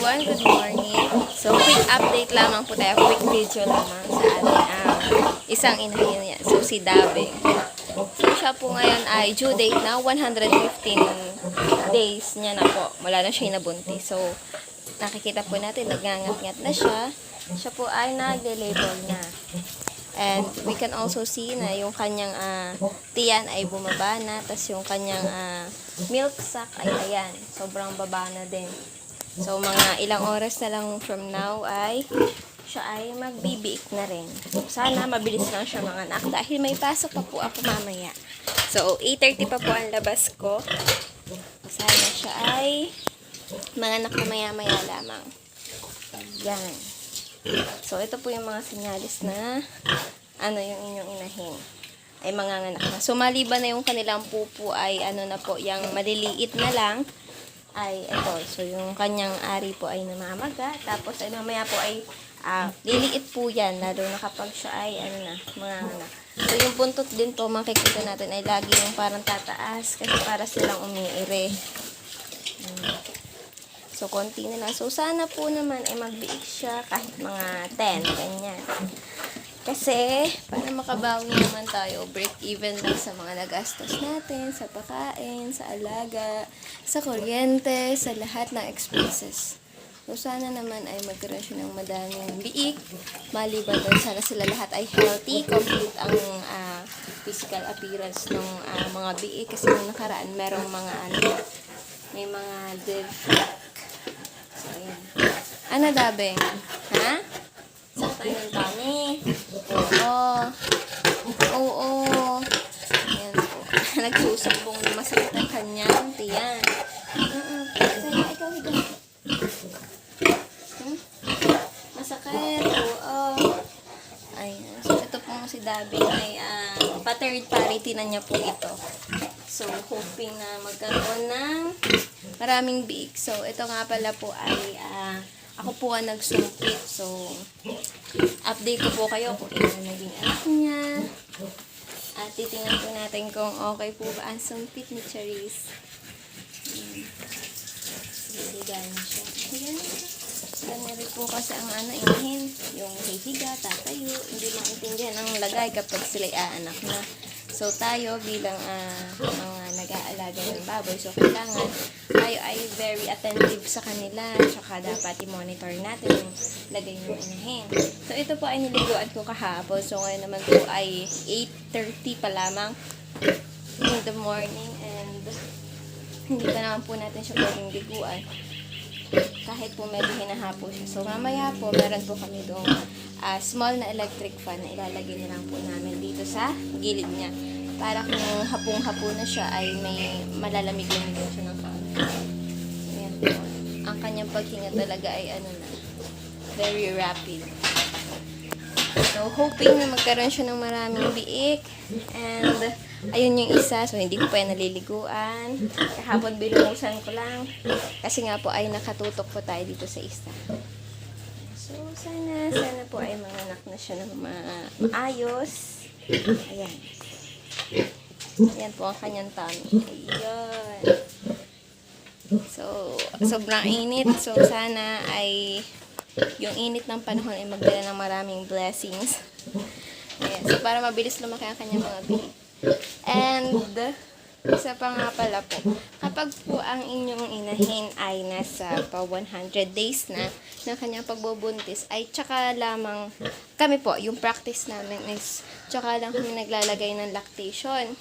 everyone, good morning. So, quick update lamang po tayo, quick video lamang sa ating ah, isang inahin niya. So, si Dabing. So, siya po ngayon ay due date na 115 days niya na po. Wala na siya nabuntis. So, nakikita po natin, nagngangat-ngat na siya. Siya po ay nagle-label na. And we can also see na yung kanyang ah, tiyan ay bumaba na, tas yung kanyang ah, milk sac ay ayan, sobrang baba na din. So mga ilang oras na lang from now ay siya ay magbibiik na rin. Sana mabilis lang siya mga anak dahil may pasok pa po ako mamaya. So 8.30 pa po ang labas ko. Sana siya ay mga anak na maya-maya lamang. Yan. So, ito po yung mga sinyalis na ano yung inyong inahin ay manganganak na. So, maliban na yung kanilang pupo ay ano na po, yung maliliit na lang ay ito. So, yung kanyang ari po ay namamaga. Tapos, ay mamaya po ay ah, liliit po yan, lalo na kapag siya ay ano na, manganganak. So, yung buntot din po, makikita natin ay lagi yung parang tataas kasi para silang umiire. So, konti na lang. So, sana po naman ay magbiik siya kahit mga 10, ganyan. Kasi, para makabawi naman tayo, break even lang sa mga nagastos natin, sa pakain, sa alaga, sa kuryente, sa lahat ng expenses. So, sana naman ay magkaroon siya ng madaming biik. Maliban doon, sana sila lahat ay healthy, complete ang ah, physical appearance ng ah, mga biik. Kasi nung nakaraan, merong mga ano, may mga defect. So, ayan. Ano, Dabeng? Ha? Saan tayo? Oo. Oo. Ayan po. Nagsusumbong na masakit ang kanyang tiyan. Mm-mm. Saya, ikaw, ikaw. Hmm? Masakit. Oo. Ayan. So, ito pong si Dabing ay uh, pa-third party na niya po ito. So, hoping na magkaroon ng maraming big. So, ito nga pala po ay ah, ako po ang nagsumpit. So, update ko po kayo kung ilan naging anak niya. At titingnan po natin kung okay po ba ang sumpit ni Charis. Sige, ganyan siya. Ayan. Rin po kasi ang ano, inahin. Yung hihiga, tatayo. Hindi maintindihan ang lagay kapag sila'y aanak na. So, tayo bilang ah, mga nag-aalaga ng baboy, so kailangan tayo ay very attentive sa kanila. Tsaka dapat i-monitor natin yung lagay ng inahin. So, ito po ay niliguan ko kahapon. So, ngayon naman po ay 8.30 pa lamang in the morning. And hindi pa naman po natin siya pwedeng liguan kahit po medyo hinahapo siya. So, mamaya po, meron po kami doong ah, small na electric fan na ilalagay na lang po namin dito sa gilid niya. Para kung hapong-hapo na siya, ay may malalamig-lamig na siya ng kaunti. Ayan po. Ang kanyang paghinga talaga ay ano na, very rapid. So, hoping na magkaroon siya ng maraming biik. And, ayun yung isa. So, hindi ko pa yan naliliguan. Kahapon binuhusan ko lang. Kasi nga po ay nakatutok po tayo dito sa isa. So, sana, sana po ay manganak na siya ng ma- maayos. Ayan. Ayan po ang kanyang tummy. Ayan. So, sobrang init. So, sana ay yung init ng panahon ay magdala ng maraming blessings. Ayan. So, para mabilis lumaki ang kanyang mga baby. And, isa pa nga pala po, kapag po ang inyong inahin ay nasa pa 100 days na ng kanyang pagbubuntis, ay tsaka lamang, kami po, yung practice namin is, tsaka lang kami naglalagay ng lactation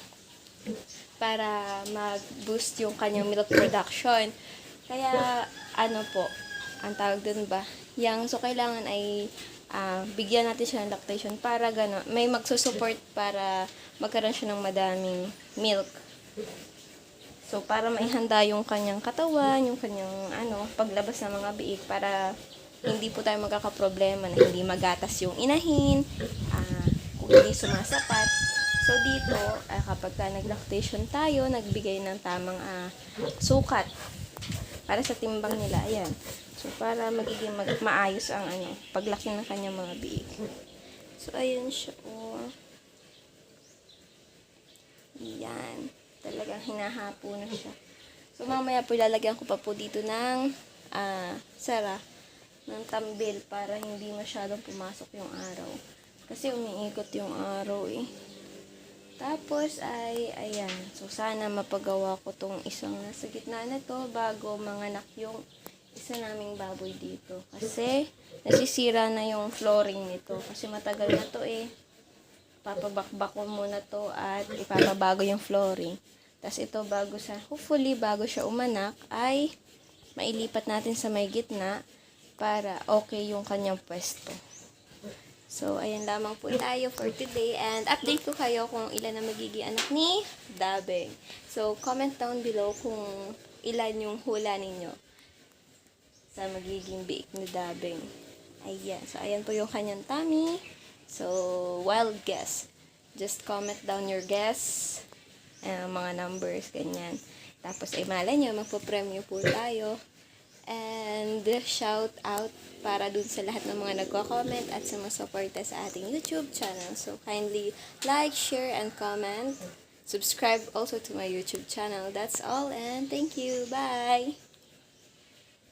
para mag-boost yung kanyang milk production. Kaya, ano po, ang tawag dun ba? Yang, so kailangan ay ah, bigyan natin siya ng lactation para gano'n, may magsusupport para magkaroon siya ng madaming milk. So, para maihanda yung kanyang katawan, yung kanyang, ano, paglabas ng mga biik para hindi po tayo magkakaproblema na hindi magatas yung inahin, ah, kung hindi sumasapat. So, dito, ah, kapag ka nag-lactation tayo, nagbigay ng tamang ah, sukat para sa timbang nila, ayan. So, para magiging mag- maayos ang ano, paglaki ng kanyang mga biik. So, ayun siya, oh. Yan. Talagang hinahapo na siya. So, mamaya po ilalagyan ko pa po dito ng ah, sara ng tambil para hindi masyadong pumasok yung araw. Kasi umiikot yung araw eh. Tapos ay, ayan. So, sana mapagawa ko tong isang nasa gitna na to bago manganak yung isa naming baboy dito. Kasi, nasisira na yung flooring nito. Kasi matagal na to eh. Papabakbak ko muna to at ipapabago yung flooring. Tapos ito bago sa, hopefully bago siya umanak ay mailipat natin sa may gitna para okay yung kanyang pwesto. So, ayan lamang po tayo for today. And update ko kayo kung ilan na magiging anak ni Dabeng. So, comment down below kung ilan yung hula ninyo sa magiging biik ni Dabeng. Ayan. So, ayan po yung kanyang tummy. So, wild guess. Just comment down your guess. Uh, mga numbers, ganyan. Tapos, ay malay nyo, magpo-premyo po tayo. And shout out para dun sa lahat ng mga nagko-comment at sumusuporta sa ating YouTube channel. So kindly like, share, and comment. Subscribe also to my YouTube channel. That's all and thank you. Bye!